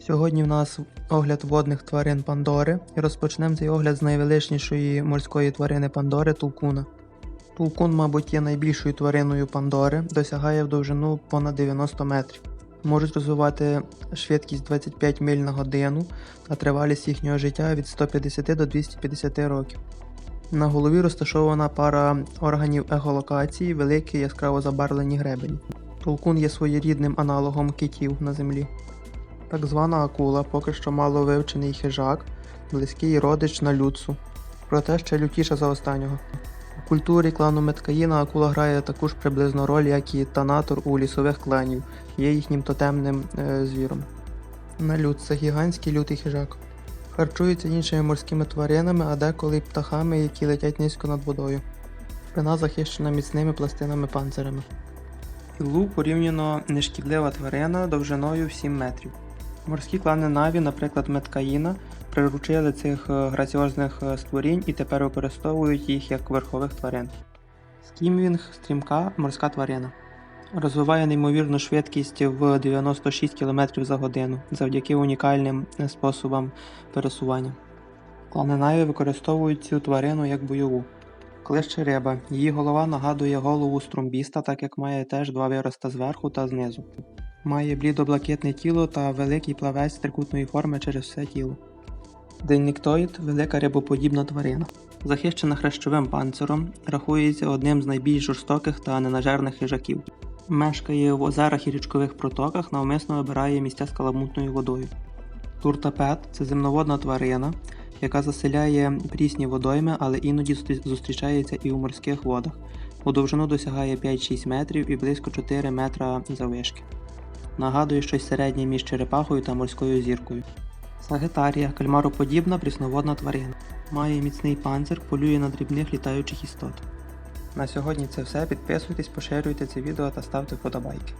Сьогодні в нас огляд водних тварин Пандори і розпочнемо цей огляд з найвеличнішої морської тварини Пандори Тулкуна. Тулкун, мабуть, є найбільшою твариною Пандори, досягає в довжину понад 90 метрів. Можуть розвивати швидкість 25 миль на годину, а тривалість їхнього життя від 150 до 250 років. На голові розташована пара органів ехолокації, великі яскраво забарвлені гребені. Толкун є своєрідним аналогом китів на землі. Так звана акула поки що мало вивчений хижак, близький родич на люцу, проте ще лютіша за останнього. У культурі клану Меткаїна акула грає таку ж приблизно роль, як і танатор у лісових кланів, є їхнім тотемним е, звіром. Налют це гігантський лютий хижак. Харчується іншими морськими тваринами, а деколи птахами, які летять низько над водою. Спина захищена міцними пластинами панцирами. Ілу порівняно нешкідлива тварина довжиною в 7 метрів. Морські клани Наві, наприклад, Меткаїна, приручили цих е, граціозних е, створінь і тепер використовують їх як верхових тварин. Скімвінг стрімка морська тварина. Розвиває неймовірну швидкість в 96 км за годину завдяки унікальним е, способам пересування. Клани Наві використовують цю тварину як бойову. Клище риба. Її голова нагадує голову струмбіста, так як має теж два вироста зверху та знизу. Має блідо-блакитне тіло та великий плавець трикутної форми через все тіло. Денниктоїд велика рибоподібна тварина. Захищена хрещовим панциром, рахується одним з найбільш жорстоких та ненажерних хижаків. Мешкає в озерах і річкових протоках, навмисно вибирає місця з каламутною водою. Туртапет це земноводна тварина, яка заселяє прісні водойми, але іноді зустрічається і у морських водах. У довжину досягає 5-6 метрів і близько 4 метра заввишки. Нагадує щось середнє між черепахою та морською зіркою. Сагетарія кальмароподібна прісноводна тварина. Має міцний панцир, полює на дрібних літаючих істот. На сьогодні це все. Підписуйтесь, поширюйте це відео та ставте вподобайки.